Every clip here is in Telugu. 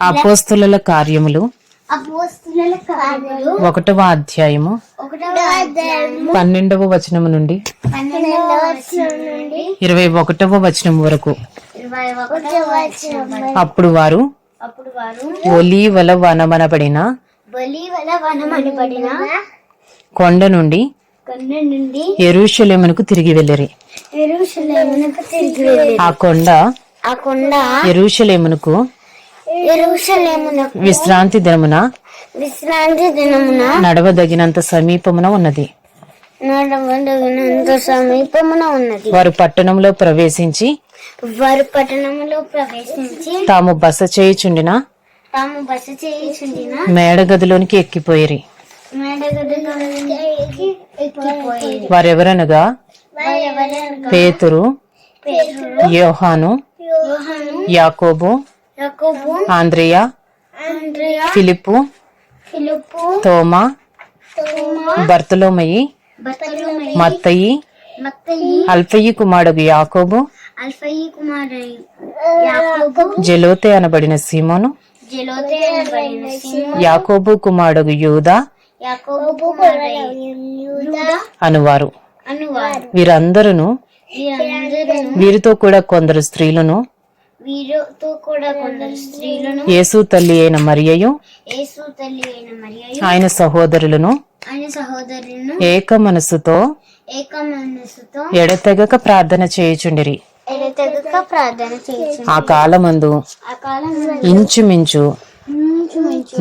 అపోస్తుల కార్యములు. ఒకటవ అధ్యాయము. పన్నెండవ వచనము నుండి. ఇరవై ఒకటవ వచనం వరకు. అప్పుడు వారు ఒలీవల వనమనబడిన కొండ నుండి కొండ నుండి ఎరుషలేమునకు తిరిగి వెళ్ళిరి. ఆ కొండ ఆ కొండ ఎరుషలేమునకు విశ్రాంతి దినమున విశ్రాంతి దినమున నడవదగినంత సమీపమున ఉన్నది. నడవదగినంత సమీపమున ఉన్నది. వారు పట్టణంలో ప్రవేశించి వారు పట్టణములో ప్రవేశించి తాము బస చేయుచుండిన తాము బస చేయుచుండిన మేడగదిలోనికి ఎక్కిపోయిరి. వారెవరనగా? పేతురు యోహాను యాకోబు ఆంద్రియా ఫిలిప్పు ఫిలిప్పు తోమా తోమా బర్తలోమయి మత్తయి మత్తయి అల్ఫయి కుమారుడు యాకోబు అల్ఫయి కుమారుడు యాకోబు జెలోతే అనబడిన సీమోను జలోతే అనబడిన సిమోను యాకోబు కుమారుడు యూదా యాకోబు కుమారుడు యూదా అనువారు. వీరందరూ వీరితో కూడా కొందరు స్త్రీలను వీరితో కూడా కొందరు స్త్రీలను యేసు తల్లి అయిన మరియయు యేసు తల్లి అయిన మరియు ఆయన సహోదరులను ఆయన సహోదరులను ఏక మనస్సుతో ఎడతెగక ప్రార్థన చేయుచుండిరి. ఎడతెగక ప్రార్థన చేసి ఆ కాలమందు ఆ కాలంలో ఇంచుమించు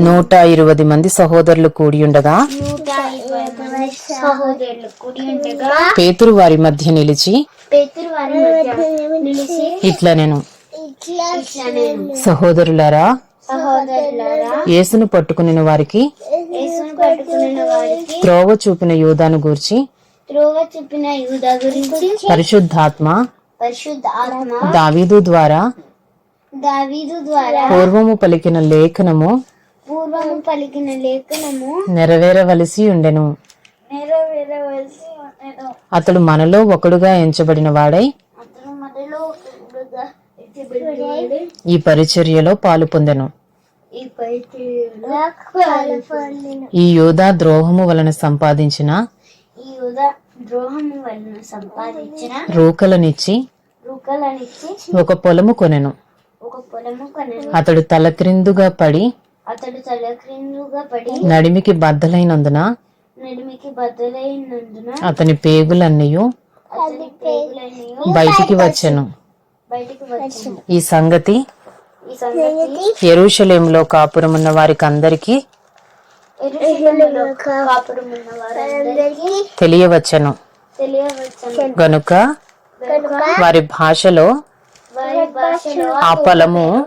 నూట ఇరవై మంది సహోదరులు కూడి ఉండగా పేతురు వారి మధ్య నిలిచి ఇట్లా నేను సహోదరులారా యేసును పట్టుకుని వారికి యేసును పట్టుకున్న వారికి త్రోవ చూపిన యూదాను గూర్చి త్రోవ చూపిన యూద గురించి పరిశుద్ధాత్మ దావీదు ద్వారా దావీదు ద్వారా పూర్వము పలికిన లేఖనము పూర్వము పలికిన లేఖనము నెరవేరవలసి ఉండెను. నెరవేరవలసి ఉండెను. అతడు మనలో ఒకడుగా ఎంచబడిన వాడై అతను మనలో ఒకడుగా ఎత్తబడినాడు. ఈ పరిచర్యలో పాలు పొందెను. ఈ యోధా ద్రోహము వలన సంపాదించిన రూకలనిచ్చి ఒక పొలము కొనెను. అతడు తలక్రిందుగా పడి అతడు తల క్రిందుగా పడి నడిమికి బద్దలైనందున నడిమికి బద్దలైనందున అతని పేగులన్నయు అతని పేగులని బయటికి వచ్చెను బయటికి వచ్చాను. ఈ సంగతి ఎరుషలేంలో కాపురమున్న వారికి అందరికీ తెలియవచ్చెను. గనుక వారి భాషలో ఆ పొలము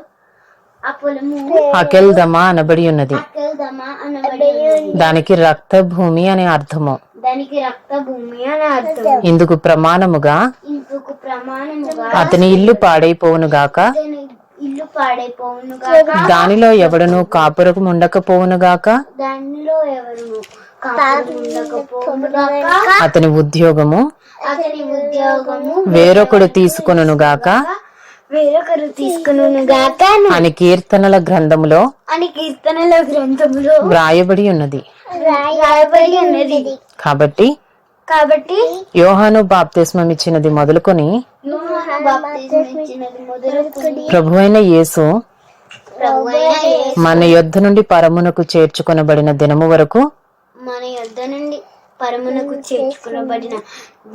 ఆ పొలము అకెల్దమా అనబడి ఉన్నది. అకెల్దమా అనబడి ఉన్నది. దానికి రక్త భూమి అనే అర్థము. దానికి రక్త భూమి అని అర్థం. ఇందుకు ప్రమాణముగా ఇందుకు ప్రమాణముగా అతని ఇల్లు పాడైపోవును గాక ఇల్లు పాడైపోవును గాక దానిలో ఎవడను కాపురకు ఉండకపోవును గాక దానిలో ఎవరు అతని ఉద్యోగము అతని ఉద్యోగము వేరొకడు తీసుకొనును గాక వేరొకరు తీసుకును గాక అని కీర్తనల గ్రంథములో అని కీర్తనల గ్రంథములో వ్రాయబడి ఉన్నది. రాయబడి ఉన్నది. కాబట్టి కాబట్టి యోహాను బాప్తిస్మం ఇచ్చినది మొదలుకొని మొదలుకొని ప్రభువైన యేసు మన యొద్ధ నుండి పరమునకు చేర్చుకొనబడిన దినము వరకు మన యొద్ద నుండి పరమునకు చేర్చుకునబడిన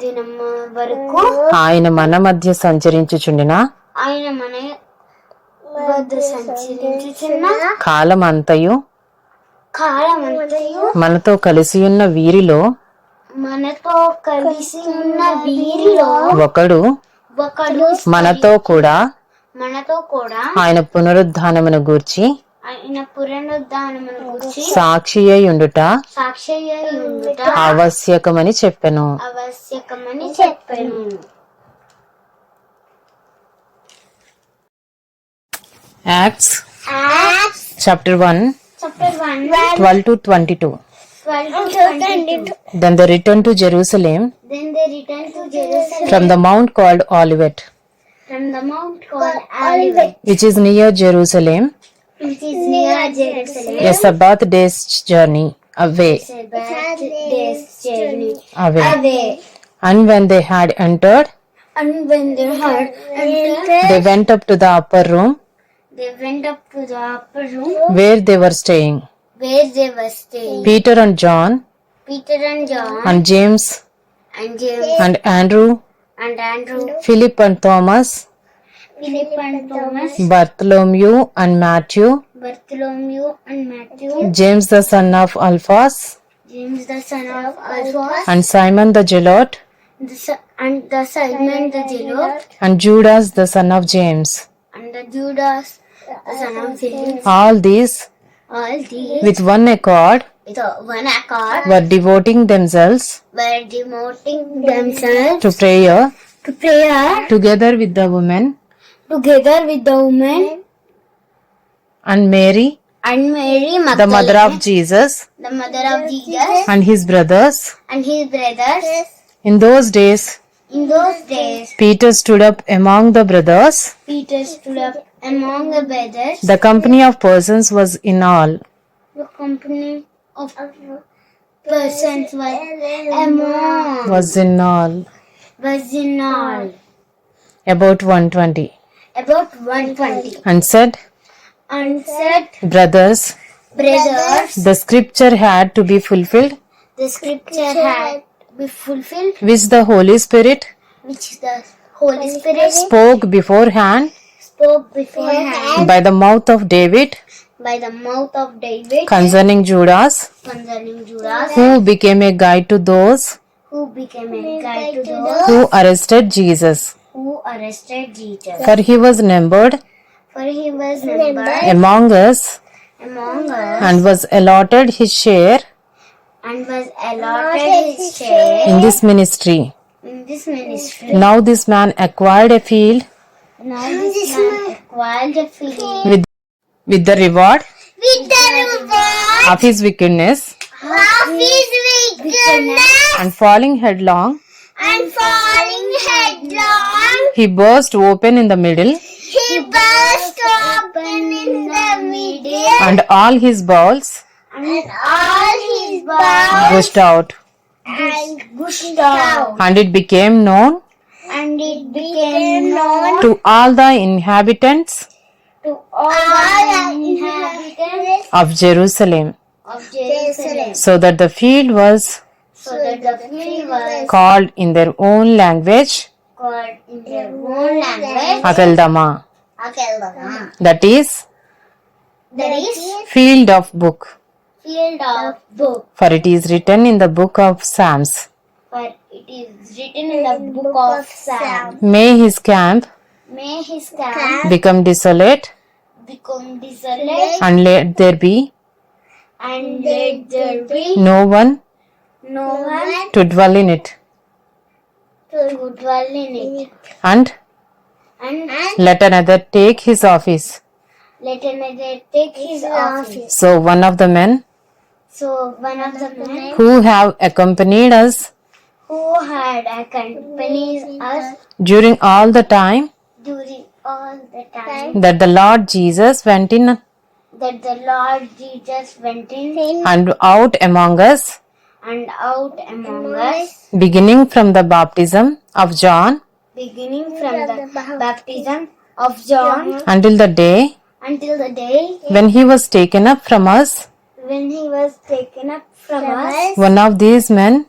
దినము వరకు ఆయన మన మధ్య సంచరించుచుండిన? ఆయన మన వద్ద సంచరించుచున్న కాలమంతయు కాలమంతయు మనతో కలిసి ఉన్న వీరిలో మనతో కలిసి ఉన్న వీరిలో ఒకడు ఒకడు మనతో కూడా మనతో కూడా ఆయన పునరుద్ధానమును గూర్చి ఆయన పునరుద్ధానమును గురించి సాక్షి అయి ఉండుట సాక్షి అయి ఉండుట ఆవశ్యకమని చెప్పెను. ఆవశ్యకమని చెప్పాను. Acts chapter one 12 to 22. 22. Then they returned to Jerusalem. Then they returned to Jerusalem. From the mount called Olivet. From the mount called Olivet. Which is near Jerusalem. Which is near Jerusalem. A Sabbath day's journey away. Sabbath day's journey away. away. And when they had entered. And when they had entered. They went up to the upper room they went up to the upper room. Where they were staying. where they were staying. Peter and John? Peter and John. And James? And James. And Andrew, and Andrew, Philip and Thomas, Philip and Thomas, Bartholomew and Matthew, Bartholomew and Matthew, James the son of Alphaeus, James the son of Alphaeus, and Simon the Zealot, the, and the Simon the Zealot, and Judas the son of James. and the Judas the son of James. All these, All these, with one accord, with one accord, were devoting themselves were demoting themselves to prayer to prayer together with the women together with the women and Mary, and Mary the mother of Jesus, the mother of Jesus, and his brothers. and his brothers. In those days, In those days, Peter stood up among the brothers. Peter stood up among the brothers. The company of persons was in all. The company of persons were among was in all. was in all. About 120 about 120 and said, and said, Brothers, Brothers, the scripture had to be fulfilled, the scripture had to be fulfilled, which the Holy Spirit which the Holy Spirit spoke beforehand spoke beforehand by the mouth of David. By the mouth of David. Concerning Judas, concerning Judas, who became a guide to those. Who became a guide to those. Who arrested Jesus. who arrested Jesus. For he was numbered. For he was numbered. Among us. Among us. And was allotted his share. And was allotted his share in this ministry. in this ministry. Now this man acquired a field Now this man acquired a field with, with the reward with the reward of his wickedness of his wickedness and falling headlong, and falling headlong, he burst open in the middle he burst open in the middle and all his bowels and all his bowels gushed out. and gushed out. And it became known and it became known to all the inhabitants to all the inhabitants of Jerusalem. of Jerusalem. So that the field was so that the field was called in their own language. called in their own language. Akeldama. Akeldama. that is That is field of book. field of book. for it is written in the book of Psalms. For it is written in the book of Psalm. may his camp May his camp become desolate become desolate and let there be and let there be no one no one to dwell in it to dwell in it. and And let another take his office let another take his office. so one of the men So one of the men who have accompanied us who had accompanied us during all the time? During all the time. That the Lord Jesus went in? That the Lord Jesus went in and out among us, and out among us, beginning from the baptism of John? Beginning from the baptism of John. Until the day? Until the day. When he was taken up from us. when he was taken up from us. One of these men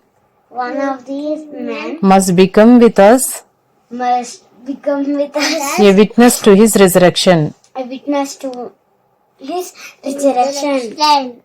One of these men must become with us must become with us a witness to his resurrection. a witness to his resurrection.